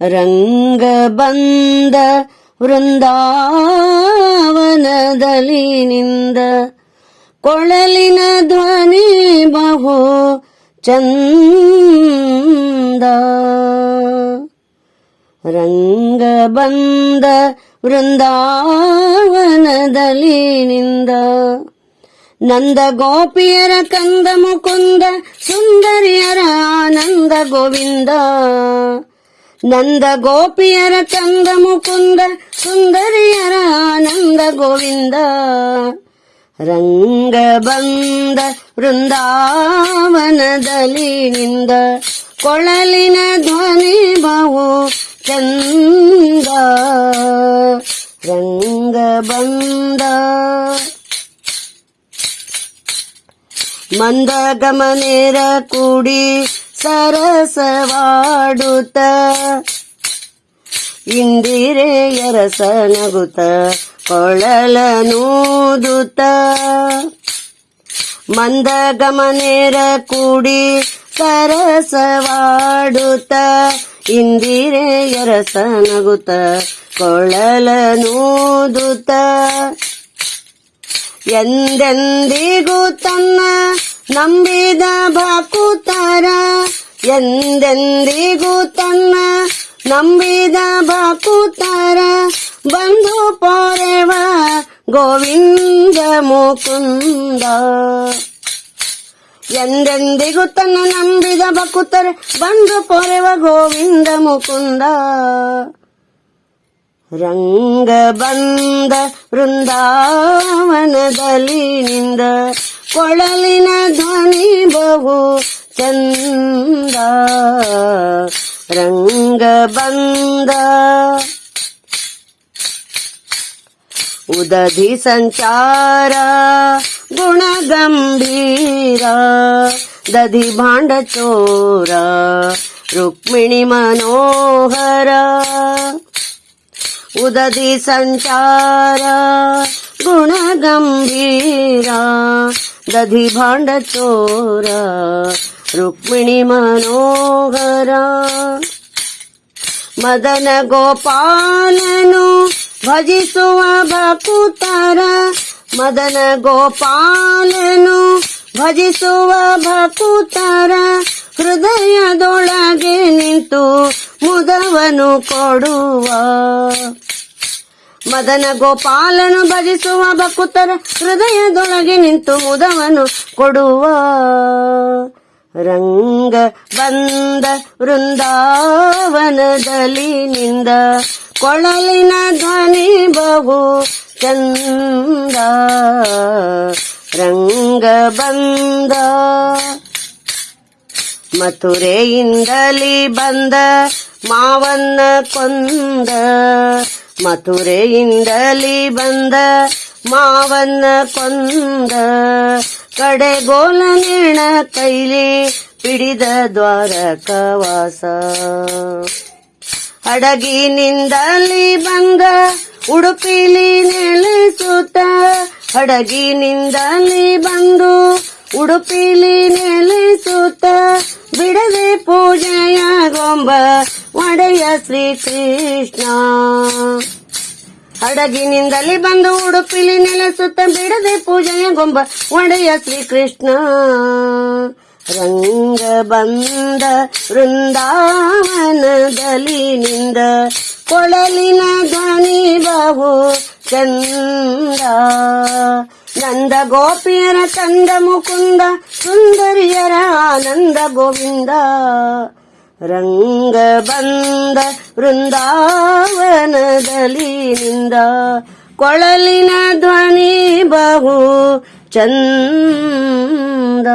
ರಂಗ ಬಂದ ವೃಂದಾವನದಲ್ಲಿ ನಿಂದ ಕೊಳಲಿನ ಧ್ವನಿ ಬಹು ಚಂದ ರಂಗ ಬಂದ ವೃಂದಾವನದಲ್ಲಿ ನಿಂದ ನಂದ ಗೋಪಿಯರ ಕಂದ ಮುಕುಂದ ಸುಂದರಿಯರ ಆನಂದ ಗೋವಿಂದ ನಂದ ಗೋಪಿಯರ ಕಂದ ಮುಕುಂದ ಸುಂದರಿಯರ ಆನಂದ ಗೋವಿಂದ ರಂಗ ಬಂದ ವೃಂದಾವನದಲ್ಲಿ ನಿಂದ ಕೊಳಲಿನ ಧ್ವನಿ ಬಹು ಚಂದ ರಂಗ ಬಂದ ಮಂದ ಗಮನೇರ ಕೂಡಿ ಸರಸವಾಡುತ್ತ. ಇಂದಿರೆಯರ ಸನಗುತ್ತ ಕೊಳಲನೂದುತ್ತ ಮಂದ ಗಮನೇರ ಕೂಡಿ ಸರಸವಾಡುತ್ತ ಇಂದಿರೆಯರ ಸನಗುತ್ತ ಕೊಳಲನೂದುತ್ತ ಎಂದೆಂದಿಗೂ ತನ್ನ ನಂಬಿದ ಬಾಕುತಾರ ಎಂದೆಂದಿಗೂ ತನ್ನ ನಂಬಿದ ಬಾಕುತಾರ ಬಂದು ಪೋರೆವ ಗೋವಿಂದ ಮುಕುಂದ ಎಂದೆಂದಿಗೂ ತನ್ನ ನಂಬಿದ ಬಕುತರ ಬಂದು ಪೊರೆವ ಗೋವಿಂದ ಮುಕುಂದ ರಂಗ ಬಂದ ವೃಂದಾವನದಲ್ಲಿ ನಿಂದ ಕೊಳಲಿನ ಧ್ವನಿ ಬಹು ಚಂದ ರಂಗ ಬಂದ ಉದಧಿ ಸಂಚಾರ ಗುಣ ಗಂಭೀರ ದಧಿ ಭಾಂಡ ಚೋರ ರುಕ್ಮಿಣಿ ಮನೋಹರ ಉದಧಿ ಸಂಚಾರ ಗುಣ ಗಂಭೀರ ದಧಿ ಭಾಂಡ ಚೋರ ರುಕ್ಮಿಣಿ ಮನೋಹರ, ಮದನ ಗೋಪಾಲನು ಭಜಿಸುವ ಭಕುತರ, ಮದನ ಗೋಪಾಲನು ಭಜಿಸುವ ಭಕುತರ, ಹೃದಯದೊಳಗೆ ನಿಂತು ಮುದವನು ಕೊಡುವ. ಮದನ ಗೋಪಾಲನು ಭಜಿಸುವ ಭಕುತರ, ಹೃದಯದೊಳಗೆ ನಿಂತು ಮುದವನು ಕೊಡುವ. ರಂಗ ಬಂದ ವೃಂದಾವನದಲ್ಲಿ ನಿಂದ ಕೊಳಲಿನ ಧ್ವನಿ ಬಹು ಚಂದ ರಂಗ ಬಂದ ಮಥುರೆಯಿಂದಲಿ ಬಂದ ಮಾವನ್ನ ಕೊಂದ ಮಥುರೆಯಿಂದಲಿ ಬಂದ ಮಾವನ್ನ ಕೊಂದ ಕಡೆಗೋಲ ನಿರ್ಣ ಕೈಲಿ ಪಿಡಿದ ದ್ವಾರಕವಾಸ ಅಡಗಿನಿಂದಲಿ ಬಂದ ಉಡುಪಿಲಿ ನೆಲೆಸುತ್ತ ಅಡಗಿನಿಂದಲಿ ಬಂದು ಉಡುಪಿಲಿ ನೆಲೆಸುತ್ತ ಬಿಡದೆ ಪೂಜೆಯ ಗೊಂಬ ಒಡೆಯ ಶ್ರೀಕೃಷ್ಣ ಹಡಗಿನಿಂದಲಿ ಬಂದು ಉಡುಪಿಲಿ ನೆಲೆಸುತ್ತ ಬಿಡದೆ ಪೂಜೆಯ ಗೊಂಬ ಒಡೆಯ ಶ್ರೀಕೃಷ್ಣ. ರಂಗ ಬಂದ ವೃಂದಾವನದಲ್ಲಿ ನಿಂದ ಕೊಳಲಿನ ಧ್ವನಿ ಬಹು ಚಂದ. ನಂದ ಗೋಪಿಯರ ಚಂದ ಮುಕುಂದ, ಸುಂದರಿಯರ ಆನಂದ ಗೋವಿಂದ. ರಂಗ ಬಂದ ವೃಂದಾವನದಲ್ಲಿ ನಿಂದ ಕೊಳಲಿನ ಧ್ವನಿ ಬಹು ಚಂದ.